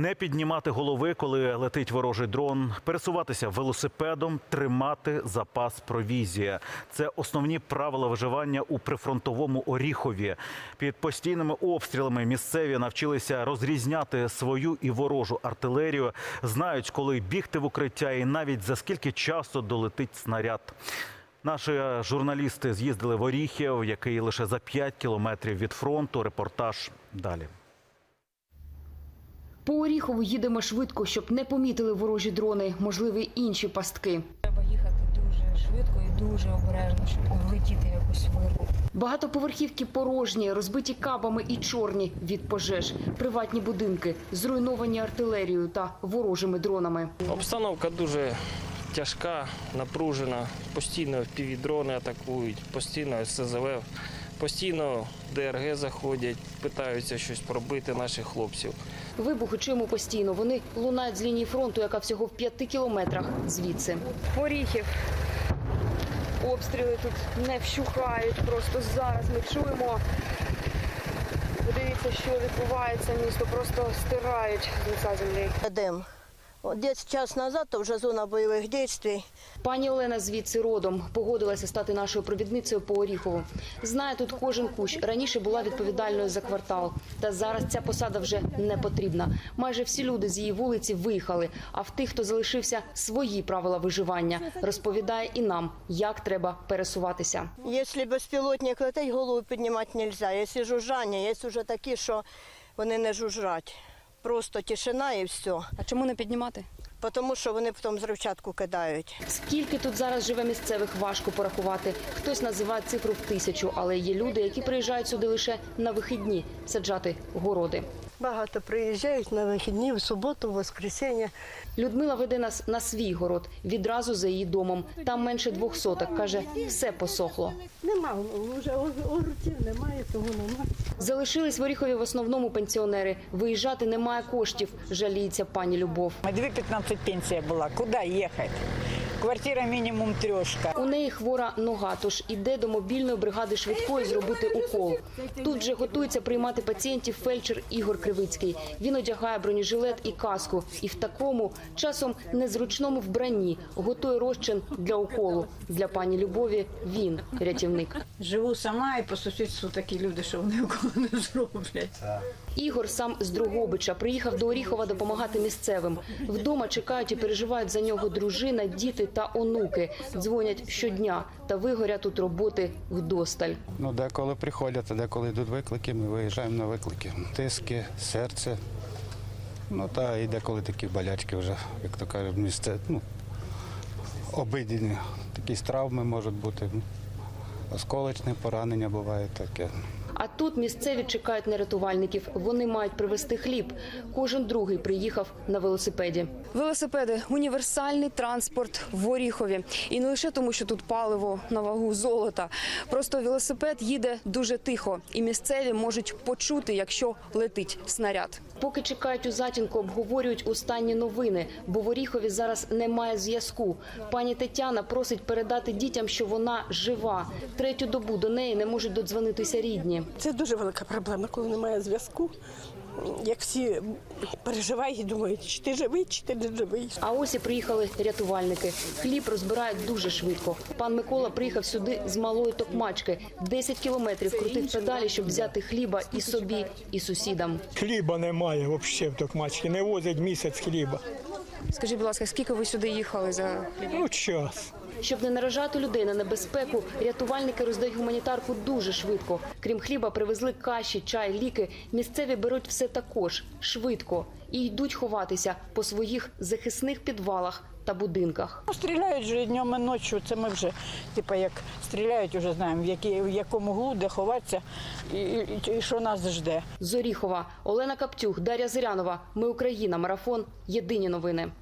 Не піднімати голови, коли летить ворожий дрон, пересуватися велосипедом, тримати запас провізія. Це основні правила виживання у прифронтовому Оріхові. Під постійними обстрілами місцеві навчилися розрізняти свою і ворожу артилерію, знають, коли бігти в укриття, і навіть за скільки часу долетить снаряд. Наші журналісти з'їздили в Оріхів, який лише за 5 кілометрів від фронту. Репортаж далі. По Оріхову їдемо швидко, щоб не помітили ворожі дрони, можливі інші пастки. Треба їхати дуже швидко і дуже обережно, щоб влетіти якусь вирву. Багатоповерхівки порожні, розбиті кабами і чорні від пожеж, приватні будинки, зруйновані артилерією та ворожими дронами. Обстановка дуже тяжка, напружена. Постійно півдрони атакують, постійно СЗВ, постійно ДРГ заходять, питаються щось пробити наших хлопців. Вибухи чуємо постійно. Вони лунають з лінії фронту, яка всього в п'яти кілометрах звідси. Оріхів. Обстріли тут не вщухають. Просто зараз ми чуємо. Подивіться, що відбувається. Місто просто стирають з лиця землі. Дым. Десь час назад то вже зона бойових дій. Пані Олена звідси родом погодилася стати нашою провідницею по Оріхову. Знає тут кожен кущ. Раніше була відповідальною за квартал. Та зараз ця посада вже не потрібна. Майже всі люди з її вулиці виїхали. А в тих, хто залишився, свої правила виживання. Розповідає і нам, як треба пересуватися. Якщо безпілотник летить, голову піднімати не можна. Якщо жужжання, є вже такі, що вони не жужжать. Просто тишина і все. А чому не піднімати? Тому що вони потім взривчатку кидають. Скільки тут зараз живе місцевих, важко порахувати. Хтось називає цифру в тисячу, але є люди, які приїжджають сюди лише на вихідні саджати городи. Багато приїжджають на вихідні, в суботу, в воскресенье. Людмила веде нас на свій город відразу за її домом. Там менше двох соток. каже, все посохло. Нема, вже огурців немає, того немає. Залишились в Оріхові в основному пенсіонери. Виїжджати немає коштів, жаліється пані Любов. А 2,15 пенсія була. Куди їхати? Квартира мінімум трьошка. У неї хвора нога, тож іде до мобільної бригади швидкої зробити укол. Тут же готується приймати пацієнтів фельдшер Ігор Кривицький. Він одягає бронежилет і каску, і в такому часом незручному вбранні готує розчин для уколу. Для пані Любові він рятівник. Живу сама і по сусідству такі люди, що вони около не зроблять. Ігор сам з Другобича приїхав до Оріхова допомагати місцевим. Вдома чекають і переживають за нього дружина, діти та онуки. Дзвонять щодня та вигорять тут роботи вдосталь. Ну, деколи приходять, а деколи йдуть виклики, ми виїжджаємо на виклики. Тиски, серце. Ну та і деколи такі болячки вже, як то кажуть, місце, ну, обидні. Якісь травми можуть бути. Осколочне поранення буває таке. А тут місцеві чекають на рятувальників. Вони мають привезти хліб. Кожен другий приїхав на велосипеді. Велосипеди універсальний транспорт в Оріхові. І не лише тому, що тут паливо на вагу золота. Просто велосипед їде дуже тихо, і місцеві можуть почути, якщо летить снаряд. Поки чекають у затінку, обговорюють останні новини, бо в Оріхові зараз немає зв'язку. Пані Тетяна просить передати дітям, що вона жива. Третю добу до неї не можуть додзвонитися рідні. Це дуже велика проблема, коли немає зв'язку. Як всі переживають і думають, чи ти живий, чи ти не живий. А ось і приїхали рятувальники. Хліб розбирають дуже швидко. Пан Микола приїхав сюди з малої токмачки. 10 кілометрів крутив педалі, щоб взяти хліба і собі, і сусідам. Хліба немає взагалі в Токмачці, не возять місяць хліба. Скажіть, будь ласка, скільки ви сюди їхали за Ну, час. Щоб не наражати людей на небезпеку, рятувальники роздають гуманітарку дуже швидко. Крім хліба, привезли каші, чай, ліки. Місцеві беруть все також швидко і йдуть ховатися по своїх захисних підвалах та будинках. Ну, Стріляють вже днем і ночі. Це ми вже, типу, як стріляють, вже знаємо, в, які, в якому глу, де ховатися і, і, і що нас жде. З Оріхова Олена Каптюх, Дар'я Зирянова. Ми Україна. Марафон. Єдині новини.